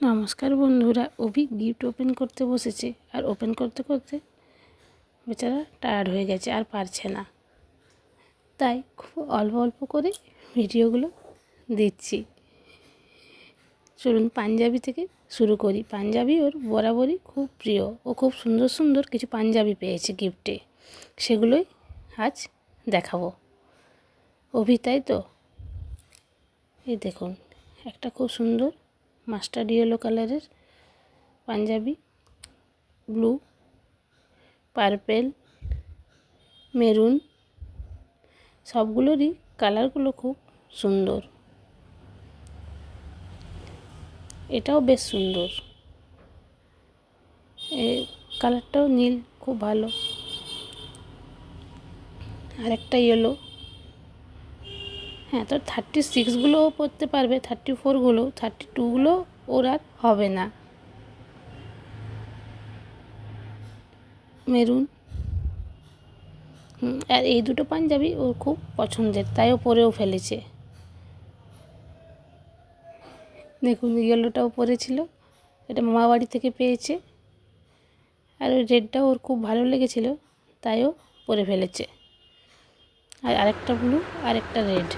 নমস্কার বন্ধুরা, অভি gift open করতে বসেছে। আর ওপেন করতে করতে বেচারা টায়ার্ড হয়ে গেছে, আর পারছে না। তাই খুব অল্প অল্প করে ভিডিওগুলো দিচ্ছি। চলুন পাঞ্জাবি থেকে শুরু করি। পাঞ্জাবি ওর বরাবরই খুব প্রিয়। ও খুব সুন্দর সুন্দর কিছু পাঞ্জাবি পেয়েছে গিফটে। সেগুলোই আজ দেখাবো। অভি, তাই তো? এই দেখুন, একটা খুব সুন্দর মাস্টার্ড ইয়েলো কালারের পাঞ্জাবি ব্লু পার্পেল মেরুন সবগুলোরই কালারগুলো খুব সুন্দর। এটাও বেশ সুন্দর। এই কালারটাও নীল, খুব ভালো। আরেকটা ইয়েলো হ্যাঁ তো থার্টি সিক্সগুলোও পরতে পারবে থার্টি ফোরগুলো থার্টি টুগুলো ওর আর হবে না। মেরুন। আর এই দুটো পাঞ্জাবি ওর খুব পছন্দের, তাই ও পরেও ফেলেছে। দেখুন ইয়েলোটাও পরেছিল, এটা মামা বাড়ি থেকে পেয়েছে। আর ওই রেডটাও ওর খুব ভালো লেগেছিল তাইও পরে ফেলেছে। আর আরেকটা ব্লু, আরেকটা রেড।